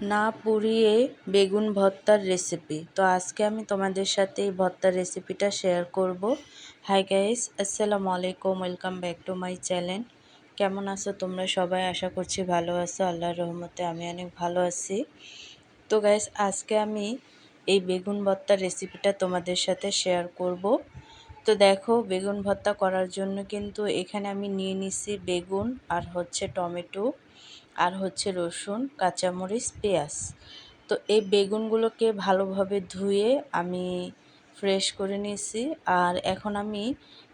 না পুড়িয়ে বেগুন ভর্তার রেসিপি তো আজকে আমি তোমাদের সাথে এই ভর্তার রেসিপিটা শেয়ার করব। হাই গাইস আসসালামু আলাইকুম welcome back to my channel কেমন আছো তোমরা সবাই? আশা করছি ভালো আছো। আল্লাহর রহমতে আমি অনেক ভালো আছি। তো গাইস আজকে আমি এই বেগুন ভর্তার রেসিপিটা তোমাদের সাথে শেয়ার করব। তো দেখো, বেগুন ভর্তা করার জন্য কিন্তু এখানে আমি নিয়ে নিছি বেগুন আর হচ্ছে টমেটো। আর হচ্ছে রসুন, কাঁচামরিচ, পেঁয়াজ। তো এই বেগুনগুলোকে ভালোভাবে ধুয়ে আমি ফ্রেশ করে নিয়েছি আর এখন আমি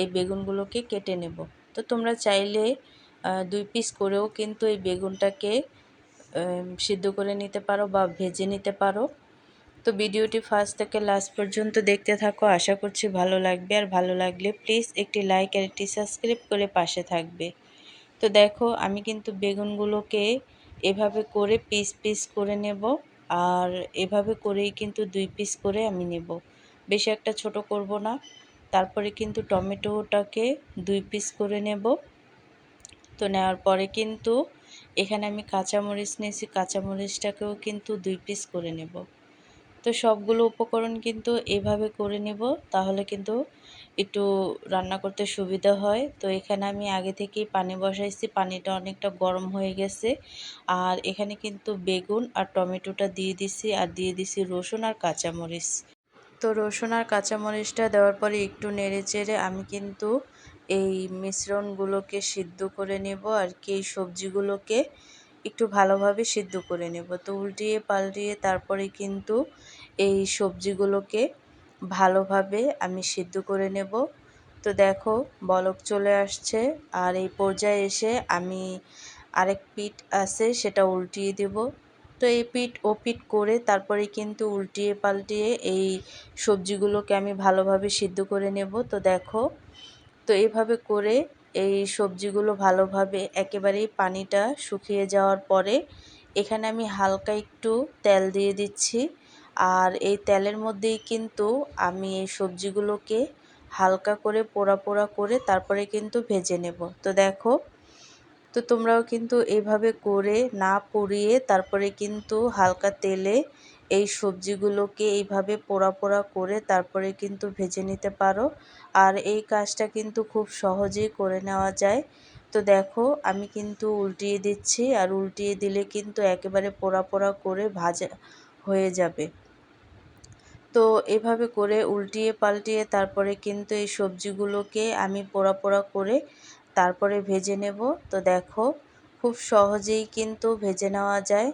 এই বেগুনগুলোকে কেটে নেব। তো তোমরা চাইলে দুই পিস করেও কিন্তু এই বেগুনটাকে সিদ্ধ করে নিতে পারো বা ভেজে নিতে পারো। তো ভিডিওটি ফার্স্ট থেকে লাস্ট পর্যন্ত দেখতে থাকো। আশা করছি ভালো লাগবে। আর ভালো লাগলে প্লিজ একটি লাইক আর একটি সাবস্ক্রাইব করে পাশে থাকবে। তো দেখো, আমি কিন্তু বেগুনগুলোকে এভাবে করে পিস পিস করে নেব আর এভাবে করেই কিন্তু দুই পিস করে আমি নেব। বেশি একটা ছোট করব না। তারপরে কিন্তু টমেটোটাকে দুই পিস করে নেব। তো নেওয়ার পরে কিন্তু এখানে আমি কাঁচামরিচ নিয়েছি, কাঁচামরিচটাকেও কিন্তু দুই পিস করে নেব। তো সবগুলো উপকরণ কিন্তু এভাবে করে নেব, তাহলে কিন্তু একটু রান্না করতে সুবিধা হয়। তো এখানে আমি আগে থেকেই পানি বসাইছি। পানিটা অনেকটা গরম হয়ে গেছে। আর এখানে কিন্তু বেগুন আর টমেটোটা দিয়ে দিছি আর দিয়ে দিছি রসুন আর কাঁচামরিচ। তো রসুন আর কাঁচামরিচটা দেওয়ার পরে একটু নেড়ে চেড়ে আমি কিন্তু এই মিশ্রণগুলোকে সিদ্ধ করে নেব আর কি, এই সবজিগুলোকে একটু ভালোভাবে সিদ্ধ করে নেব। তো উল্টিয়ে পাল্টিয়ে তারপরে কিন্তু এই সবজিগুলোকে ভালোভাবে আমি সিদ্ধ করে নেব। তো দেখো, বলক চলে আসছে। আর এই পর্যায়ে এসে আমি আরেক পিঠ আছে, সেটা উল্টিয়ে দেব। তো এই পিঠ ও পিঠ করে তারপরে কিন্তু উল্টিয়ে পাল্টিয়ে এই সবজিগুলোকে আমি ভালোভাবে সিদ্ধ করে নেব। তো দেখো, তো এইভাবে করে এই সবজিগুলো ভালোভাবে একেবারেই পানিটা শুকিয়ে যাওয়ার পরে এখানে আমি হালকা একটু তেল দিয়ে দিচ্ছি। আর এই তেলের মধ্যেই কিন্তু আমি এই সবজিগুলোকে হালকা করে পোড়া পোড়া করে তারপরে কিন্তু ভেজে নেব। তো দেখো, তো তোমরাও কিন্তু এইভাবে করে না পুড়িয়ে তারপরে কিন্তু হালকা তেলে এই সবজিগুলোকে এইভাবে পোড়া পোড়া করে তারপরে কিন্তু ভেজে নিতে পারো। আর এই কাজটা কিন্তু খুব সহজেই করে নেওয়া যায়। তো দেখো, আমি কিন্তু উল্টিয়ে দিচ্ছি আর উল্টিয়ে দিলে কিন্তু একেবারে পোড়া পোড়া করে ভাজা হয়ে যাবে। তো এভাবে করে উল্টিয়ে পাল্টিয়ে তারপরে কিন্তু এই সবজিগুলোকে আমি পোড়া পোড়া করে তারপরে ভেজে নেব। তো দেখো, খুব সহজেই কিন্তু ভেজে নেওয়া যায়।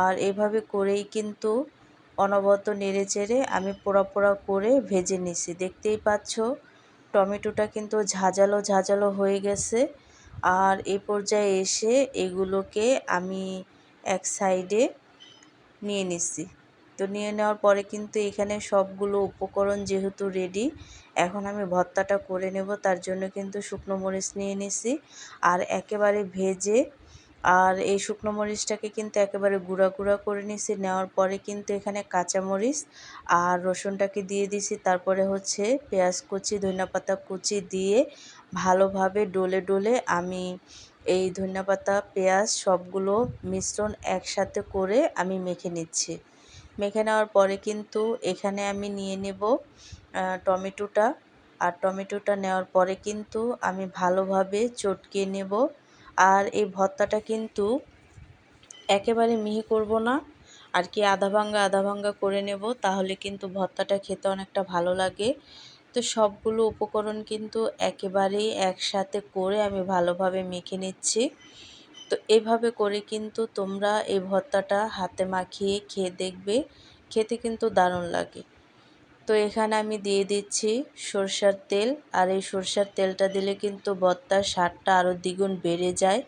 আর এভাবে করেই কিন্তু অনবত নেড়ে চেড়ে আমি পোড়া পোড়া করে ভেজে নিছি। দেখতেই পাচ্ছ, টমেটোটা কিন্তু ঝাঁঝালো ঝাঁঝালো হয়ে গেছে। আর এ পর্যায়ে এসে এগুলোকে আমি এক সাইডে নিয়ে নিচ্ছি। তো নিয়ে নেওয়ার পরে কিন্তু এখানে সবগুলো উপকরণ যেহেতু রেডি এখন আমি ভর্তাটা করে নেব, তার জন্য কিন্তু শুকনো মরিচ নিয়ে নিছি আর একেবারে ভেজে, আর এই শুকনো মরিচটাকে কিন্তু একেবারে গুঁড়া গুঁড়া করে নিছি নেওয়ার পরে কিন্তু এখানে কাঁচামরিচ আর রসুনটাকে দিয়ে দিছি তারপরে হচ্ছে পেঁয়াজ কুচি, ধনিয়া কুচি দিয়ে ভালোভাবে ডলে ডলে আমি এই ধনিয়া পেঁয়াজ সবগুলো মিশ্রণ একসাথে করে আমি মেখে নিচ্ছি। মেখে নেওয়ার পরে কিন্তু এখানে আমি নিয়ে নেব টমেটোটা। আর টমেটোটা নেওয়ার পরে কিন্তু আমি ভালোভাবে চটকে নেব। আর এই ভর্তাটা কিন্তু একেবারে মিহি করব না। আর কি আধা ভাঙ্গা আধা ভাঙ্গা করে নেব, তাহলে কিন্তু ভর্তাটা খেতে অনেকটা ভালো লাগে। তো সবগুলো উপকরণ কিন্তু একেবারেই একসাথে করে আমি ভালোভাবে মেখে নিচ্ছি। তো এভাবে করে কিন্তু তোমরা এই ভর্তাটা হাতে মাখিয়ে খেয়ে দেখবে, খেতে কিন্তু দারুণ লাগে। তো এখানে আমি দিয়ে দিচ্ছি সরষার তেল, আর এই সরষার তেলটা দিলে কিন্তু ভর্তার স্বাদটা আরও দ্বিগুণ বেড়ে যায়।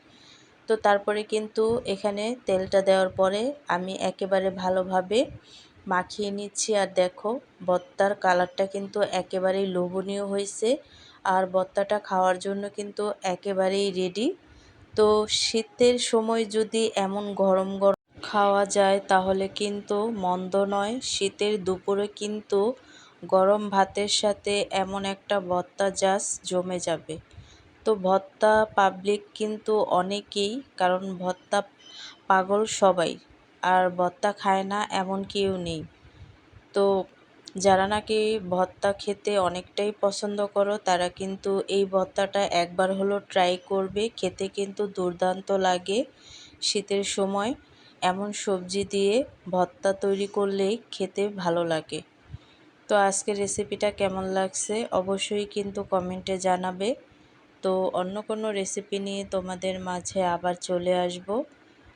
তো তারপরে কিন্তু এখানে তেলটা দেওয়ার পরে আমি একেবারে ভালোভাবে মাখিয়ে নিচ্ছি। আর দেখো ভর্তার কালারটা কিন্তু একেবারেই লোভনীয় হয়েছে। আর ভর্তাটা খাওয়ার জন্য কিন্তু একেবারেই রেডি তো শীতের সময় যদি এমন গরম গরম খাওয়া যায়, তাহলে কিন্তু মন্দ নয়। শীতের দুপুরে কিন্তু গরম ভাতের সাথে এমন একটা ভর্তা জাস জমে যাবে। তো ভর্তা পাবলিক কিন্তু অনেকেই, কারণ ভর্তা পাগল সবাই। আর ভর্তা খায় না, এমন কেউ নেই। তো যারা নাকি ভর্তা খেতে অনেকটাই পছন্দ করো, তারা কিন্তু এই ভর্তাটা একবার হলো ট্রাই করবে। খেতে কিন্তু দুর্দান্ত লাগে শীতের সময়। এমন সবজি দিয়ে ভর্তা তৈরি করলেই খেতে ভালো লাগে। তো আজকের রেসিপিটা কেমন লাগছে অবশ্যই কিন্তু কমেন্টে জানাবে। তো অন্য কোনো রেসিপি নিয়ে তোমাদের মাঝে আবার চলে আসব।